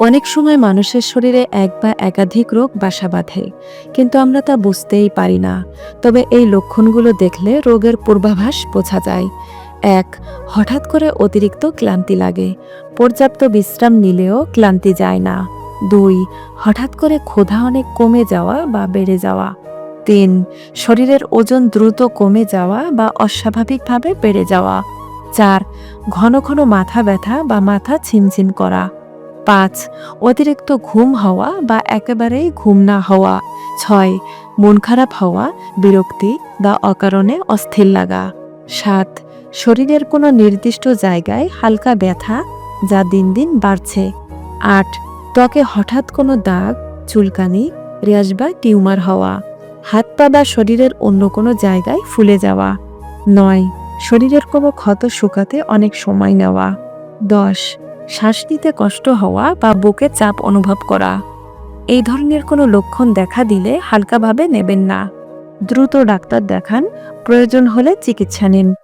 অনেক সময় মানুষের শরীরে এক বা একাধিক রোগ বাসা বাঁধে, কিন্তু আমরা তা বুঝতেই পারি না। তবে এই লক্ষণগুলো দেখলে রোগের পূর্বাভাস বোঝা যায়। এক, হঠাৎ করে অতিরিক্ত ক্লান্তি লাগে। পর্যাপ্ত বিশ্রাম নিলেও ক্লান্তি যায় না। দুই, হঠাৎ করে ক্ষুধা অনেক কমে যাওয়া বা বেড়ে যাওয়া। তিন, শরীরের ওজন দ্রুত কমে যাওয়া বা অস্বাভাবিকভাবে বেড়ে যাওয়া। চার ঘন ঘন মাথা ব্যথা বা মাথা ছিনছিন করা। পাঁচ, অতিরিক্ত ঘুম হওয়া বা একেবারেই ঘুম না হওয়া। ছয়, মন খারাপ হওয়া, বিরক্তি বা অকারণে অস্থির লাগা। সাত, শরীরের কোনো নির্দিষ্ট জায়গায় হালকা ব্যথা যা দিন দিন বাড়ছে। আট, ত্বকে হঠাৎ কোনো দাগ, চুলকানি রেশ বা টিউমার হওয়া। হাত পা বা শরীরের অন্য কোনো জায়গায় ফুলে যাওয়া। নয় শরীরের কোনো ক্ষত শুকাতে অনেক সময় নেওয়া। দশ, শ্বাস নিতে কষ্ট হওয়া বা বুকে চাপ অনুভব করা। এই ধরনের কোনো লক্ষণ দেখা দিলে হালকাভাবে নেবেন না। দ্রুত ডাক্তার দেখান, প্রয়োজন হলে চিকিৎসা নিন।